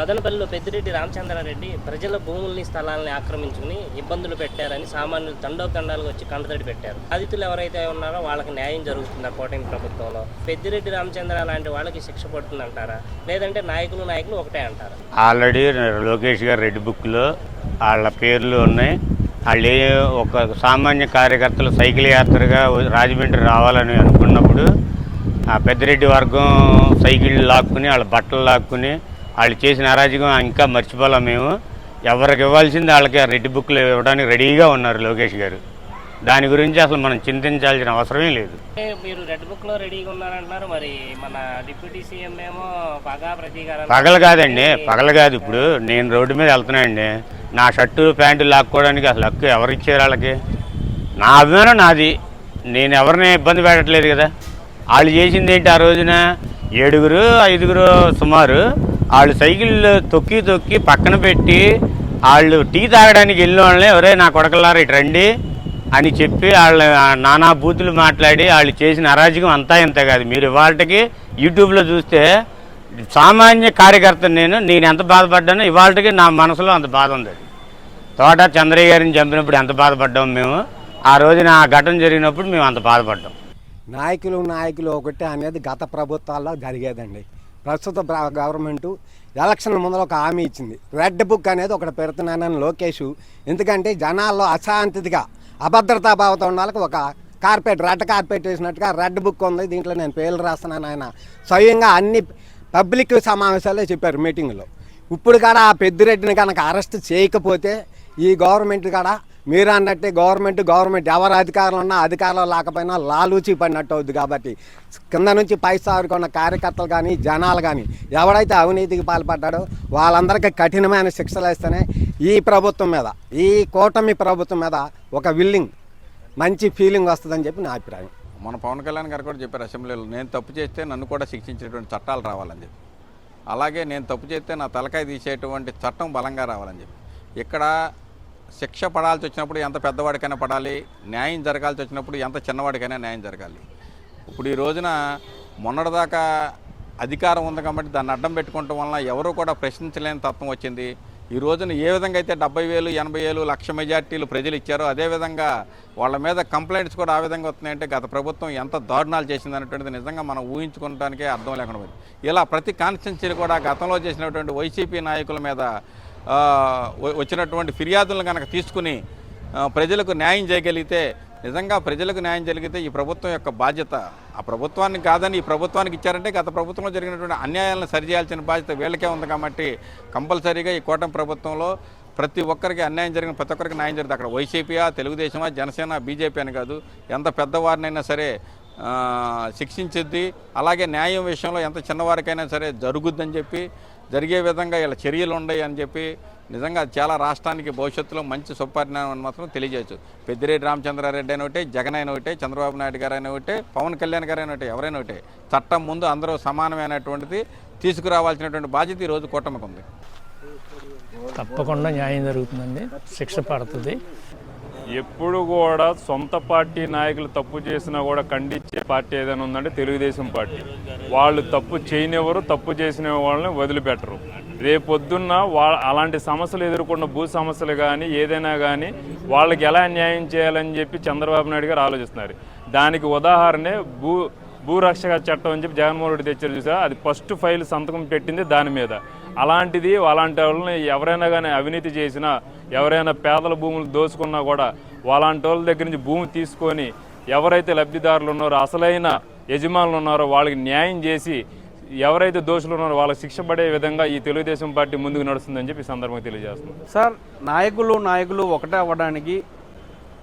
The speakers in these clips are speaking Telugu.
మదనపల్లిలో పెద్దిరెడ్డి రామచంద్రారెడ్డి ప్రజల భూముల్ని స్థలాల్ని ఆక్రమించుకుని ఇబ్బందులు పెట్టారని సామాన్యులు తండోతండాలుగా వచ్చి కండతడి పెట్టారు. బాధితులు ఎవరైతే ఉన్నారో వాళ్ళకి న్యాయం జరుగుతుందా కూటమి ప్రభుత్వంలో? పెద్దిరెడ్డి రామచంద్ర లాంటి వాళ్ళకి శిక్ష పడుతుందంటారా? లేదంటే నాయకులు నాయకులు ఒకటే అంటారా? ఆల్రెడీ లోకేష్ గారు రెడ్ బుక్లో వాళ్ళ పేర్లు ఉన్నాయి. వాళ్ళు ఒక సామాన్య కార్యకర్తలు సైకిల్ యాత్రగా రాజమండ్రి రావాలని అనుకున్నప్పుడు ఆ పెద్దిరెడ్డి వర్గం సైకిల్ లాక్కుని వాళ్ళ బట్టలు లాక్కుని వాళ్ళు చేసిన అరాజకం ఇంకా మర్చిపోలేం మేము. ఎవరికి ఇవ్వాల్సింది వాళ్ళకి ఆ రెడ్ బుక్లు ఇవ్వడానికి రెడీగా ఉన్నారు లోకేష్ గారు. దాని గురించి అసలు మనం చింతించాల్సిన అవసరమే లేదు. మీరు రెడ్ బుక్లో రెడీగా ఉన్నారంటున్నారు మరి మన డిప్యూటీ సీఎం ఏమో పగా ప్రతీకారం పగలు కాదండి పగలు కాదు ఇప్పుడు. నేను రోడ్డు మీద వెళ్తున్నానండి. నా షర్టు ప్యాంటు లాక్కోవడానికి అసలు హక్కు ఎవరు ఇచ్చారు వాళ్ళకి? నా అభిమానం నాది. నేను ఎవరిని ఇబ్బంది పెట్టట్లేదు కదా. వాళ్ళు చేసింది ఏంటి ఆ రోజున? ఏడుగురు ఐదుగురు సుమారు వాళ్ళు సైకిల్ తొక్కి తొక్కి పక్కన పెట్టి వాళ్ళు టీ తాగడానికి వెళ్ళిన వాళ్ళని ఎవరే నా కొడకలారా ఇటు రండి అని చెప్పి వాళ్ళ నానా బూతులు మాట్లాడి వాళ్ళు చేసిన అరాజకం అంతా ఇంత కాదు. మీరు ఇవాళకి యూట్యూబ్లో చూస్తే సామాన్య కార్యకర్త నేను నేను ఎంత బాధపడ్డానో ఇవాళకి నా మనసులో అంత బాధ ఉంది. తోట చంద్రయ్య గారిని చంపినప్పుడు ఎంత బాధపడ్డాం మేము ఆ రోజున ఆ ఘటన జరిగినప్పుడు మేము అంత బాధపడ్డాం. నాయకులు నాయకులు ఒకటి అనేది గత ప్రభుత్వాల్లో జరిగేదండి. ప్రస్తుత గవర్నమెంటు ఎలక్షన్ ముందర ఒక హామీ ఇచ్చింది. రెడ్ బుక్ అనేది ఒకటి పెడుతున్నానని లోకేష్. ఎందుకంటే జనాల్లో అశాంతిగా అభద్రతా భావత ఉన్న వాళ్ళకి ఒక కార్పెట్ రెడ్ కార్పెట్ వేసినట్టుగా రెడ్ బుక్ ఉంది. దీంట్లో నేను పేర్లు రాస్తున్నాను ఆయన. స్వయంగా అన్ని పబ్లిక్ సమావేశాల్లో చెప్పారు మీటింగ్లో. ఇప్పుడు కూడా ఆ పెద్దిరెడ్డిని కనుక అరెస్ట్ చేయకపోతే ఈ గవర్నమెంట్ కాడ? మీరు అన్నట్టే గవర్నమెంట్ గవర్నమెంట్ ఎవరు అధికారులు ఉన్నా అధికారులు లేకపోయినా లాలూచి పడినట్టు అవుద్ది కాబట్టి. కింద నుంచి పై స్థాయికి ఉన్న కార్యకర్తలు కానీ జనాలు కానీ ఎవడైతే అవినీతికి పాల్పడ్డాడో వాళ్ళందరికీ కఠినమైన శిక్షలు వేస్తేనే ఈ ప్రభుత్వం మీద ఈ కూటమి ప్రభుత్వం మీద ఒక విల్లింగ్ మంచి ఫీలింగ్ వస్తుందని చెప్పి నా అభిప్రాయం. మన పవన్ కళ్యాణ్ గారు కూడా చెప్పారు అసెంబ్లీలో నేను తప్పు చేస్తే నన్ను కూడా శిక్షించేటువంటి చట్టాలు రావాలని చెప్పి. అలాగే నేను తప్పు చేస్తే నా తలకాయ తీసేటువంటి చట్టం బలంగా రావాలని చెప్పి. ఇక్కడ శిక్ష పడాల్సి వచ్చినప్పుడు ఎంత పెద్దవాడికైనా పడాలి న్యాయం జరగాల్సి వచ్చినప్పుడు ఎంత చిన్నవాడికైనా న్యాయం జరగాలి. ఇప్పుడు ఈ రోజున మొన్నటిదాకా అధికారం ఉంది కాబట్టి దాన్ని అడ్డం పెట్టుకోవటం వలన ఎవరు కూడా ప్రశ్నించలేని తత్వం వచ్చింది. ఈ రోజున ఏ విధంగా అయితే డెబ్బై వేలు ఎనభై వేలు లక్ష మెజార్టీలు ప్రజలు ఇచ్చారో అదేవిధంగా వాళ్ళ మీద కంప్లైంట్స్ కూడా ఆ విధంగా వస్తున్నాయంటే గత ప్రభుత్వం ఎంత దారుణాలు చేసింది అనేటువంటిది నిజంగా మనం ఊహించుకోవడానికే అర్థం లేకుండా ఇలా ప్రతి కాన్స్టిట్యున్సీలు కూడా గతంలో చేసినటువంటి వైసీపీ నాయకుల మీద వచ్చినటువంటి ఫిర్యాదులను కనుక తీసుకుని ప్రజలకు న్యాయం చేయగలిగితే నిజంగా ప్రజలకు న్యాయం జరిగితే ఈ ప్రభుత్వం యొక్క బాధ్యత. ఆ ప్రభుత్వానికి కాదని ఈ ప్రభుత్వానికి ఇచ్చారంటే గత ప్రభుత్వంలో జరిగినటువంటి అన్యాయాలను సరిచేయాల్సిన బాధ్యత వీళ్ళకే ఉంది కాబట్టి కంపల్సరీగా ఈ కూటమి ప్రభుత్వంలో ప్రతి ఒక్కరికి అన్యాయం జరిగిన ప్రతి ఒక్కరికి న్యాయం జరిగింది అక్కడ వైసీపీయా తెలుగుదేశమా జనసేన బీజేపీ అని కాదు ఎంత పెద్దవారినైనా సరే శిక్షించిద్ది అలాగే న్యాయం విషయంలో ఎంత చిన్నవారికైనా సరే జరుగుద్దని చెప్పి జరిగే విధంగా ఇలా చర్యలు ఉన్నాయి అని చెప్పి నిజంగా చాలా రాష్ట్రానికి భవిష్యత్తులో మంచి సుపరిణామం అని మాత్రం తెలియజేయచ్చు. పెద్దిరెడ్డి రామచంద్రారెడ్డి అని ఒకటే జగన్ అయిన ఒకటే చంద్రబాబు నాయుడు గారు అయిన ఒకటే పవన్ కళ్యాణ్ గారు అయిన ఒకటే ఎవరైనా ఒకటే. చట్టం ముందు అందరూ సమానమైనటువంటిది తీసుకురావాల్సినటువంటి బాధ్యత ఈ రోజు కూటమికి ఉంది. తప్పకుండా న్యాయం జరుగుతుందండి. శిక్ష పడుతుంది. ఎప్పుడు కూడా సొంత పార్టీ నాయకులు తప్పు చేసినా కూడా ఖండించే పార్టీ ఏదైనా ఉందంటే తెలుగుదేశం పార్టీ. వాళ్ళు తప్పు చేయనివ్వరు తప్పు చేసిన వాళ్ళని వదిలిపెట్టరు. రేపొద్దున్న వా అలాంటి సమస్యలు ఎదుర్కొన్న భూ సమస్యలు కానీ ఏదైనా కానీ వాళ్ళకి ఎలా న్యాయం చేయాలని చెప్పి చంద్రబాబు నాయుడు గారు ఆలోచిస్తున్నారు. దానికి ఉదాహరణే భూ భూరక్షక చట్టం అని చెప్పి జగన్మోహన్ రెడ్డి తెచ్చారు చూసా అది ఫస్ట్ ఫైల్ సంతకం పెట్టింది దాని మీద. అలాంటిది అలాంటి వాళ్ళని ఎవరైనా కానీ అవినీతి చేసినా ఎవరైనా పేదల భూములు దోచుకున్నా కూడా అలాంటి వాళ్ళ దగ్గర నుంచి భూమి తీసుకొని ఎవరైతే లబ్ధిదారులు ఉన్నారో అసలైన యజమానులు ఉన్నారో వాళ్ళకి న్యాయం చేసి ఎవరైతే దోషులు ఉన్నారో వాళ్ళకి శిక్ష పడే విధంగా ఈ తెలుగుదేశం పార్టీ ముందుకు నడుస్తుందని చెప్పి సందర్భంగా తెలియజేస్తున్నాం. సార్ నాయకులు నాయకులు ఒకటే అవ్వడానికి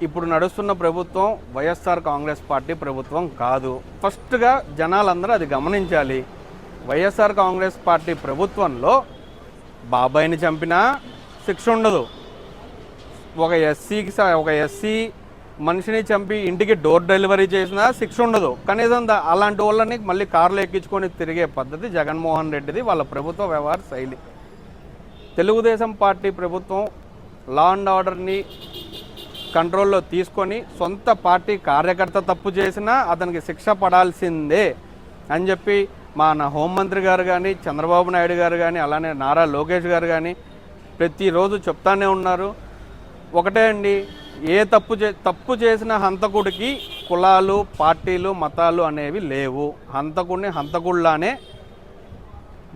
ఇప్పుడు నడుస్తున్న ప్రభుత్వం వైఎస్ఆర్ కాంగ్రెస్ పార్టీ ప్రభుత్వం కాదు. ఫస్ట్గా జనాలందరూ అది గమనించాలి. వైఎస్ఆర్ కాంగ్రెస్ పార్టీ ప్రభుత్వంలో బాబాయిని చంపినా శిక్ష ఉండదు. ఒక ఎస్సీకి స- ఒక ఎస్సీ మనిషిని చంపి ఇంటికి డోర్ డెలివరీ చేసినా శిక్ష ఉండదు. కనీసం అలాంటి వాళ్ళని మళ్ళీ కార్లు ఎక్కించుకొని తిరిగే పద్ధతి జగన్మోహన్ రెడ్డిది వాళ్ళ ప్రభుత్వ వ్యవహార శైలి. తెలుగుదేశం పార్టీ ప్రభుత్వం లా అండ్ ఆర్డర్ని కంట్రోల్లో తీసుకొని సొంత పార్టీ కార్యకర్త తప్పు చేసినా అతనికి శిక్ష పడాల్సిందే అని చెప్పి మన హోంమంత్రి గారు కానీ చంద్రబాబు నాయుడు గారు కానీ అలానే నారా లోకేష్ గారు కానీ ప్రతిరోజు చెప్తానే ఉన్నారు. ఒకటే అండి ఏ తప్పు చే తప్పు చేసిన హంతకుడికి కులాలు పార్టీలు మతాలు అనేవి లేవు. హంతకుడిని హంతకుడిలానే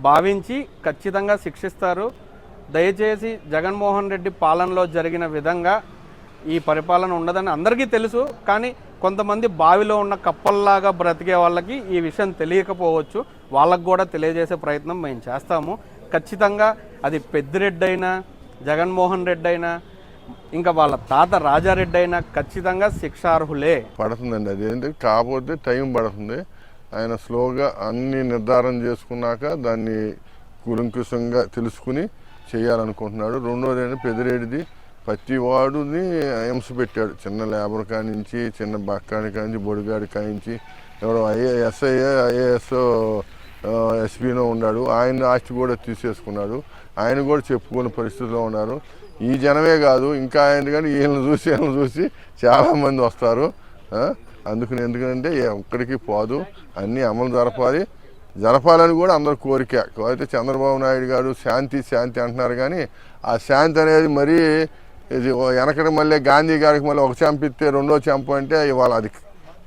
భావించి ఖచ్చితంగా శిక్షిస్తారు. దయచేసి జగన్మోహన్ రెడ్డి పాలనలో జరిగిన విధంగా ఈ పరిపాలన ఉండదని అందరికీ తెలుసు. కానీ కొంతమంది బావిలో ఉన్న కప్పల్లాగా బ్రతికే వాళ్ళకి ఈ విషయం తెలియకపోవచ్చు. వాళ్ళకు కూడా తెలియజేసే ప్రయత్నం మేము చేస్తాము. ఖచ్చితంగా అది పెద్దిరెడ్డి అయినా జగన్మోహన్ రెడ్డి అయినా ఇంకా వాళ్ళ తాత రాజారెడ్డి అయినా ఖచ్చితంగా శిక్షార్హులే. పడుతుందండి అది. ఏంటి? కాకపోతే టైం పడుతుంది. ఆయన స్లోగా అన్ని నిర్ధారణ చేసుకున్నాక దాన్ని కులంకుశంగా తెలుసుకుని చేయాలనుకుంటున్నాడు. రెండోది ఏంటంటే పెదిరేడిది. ప్రతి వాడుని హింస పెట్టాడు. చిన్న లేబర్ కానించి చిన్న బక్కాని కానించి బొడిగాడి కానించి ఎవరో ఐఏ ఎస్ఐ ఐఏఎస్ ఎస్పీనో ఉన్నాడు. ఆయన ఆస్తి కూడా తీసేసుకున్నాడు. ఆయన కూడా చెప్పుకునే పరిస్థితిలో ఉన్నారు. ఈ జనమే కాదు ఇంకా ఆయన కానీ వీళ్ళని చూసి వీళ్ళని చూసి చాలామంది వస్తారు. అందుకని ఎందుకంటే ఒక్కడికి పోదు అన్నీ అమలు జరపాలి. జరపాలని కూడా అందరి కోరిక. అయితే చంద్రబాబు నాయుడు గారు శాంతి శాంతి అంటున్నారు కానీ ఆ శాంతి అనేది మరీ ఇది ఓ వెనకటి మళ్ళీ గాంధీ గారికి మళ్ళీ ఒక చంపిస్తే రెండో చంపు అంటే ఇవాళ అది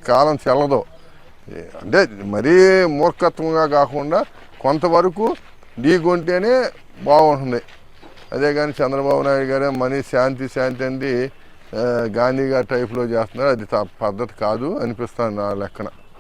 కాలం చెల్లదు. అంటే మరీ మూర్ఖత్వంగా కాకుండా కొంతవరకు ఢీకొంటేనే బాగుంటుంది. అదే కానీ చంద్రబాబు నాయుడు గారే మనీ శాంతి శాంతి అండి గాంధీ గారి టైప్లో చేస్తున్నారు. అది త- పద్ధతి కాదు అనిపిస్తుంది నా లెక్కన.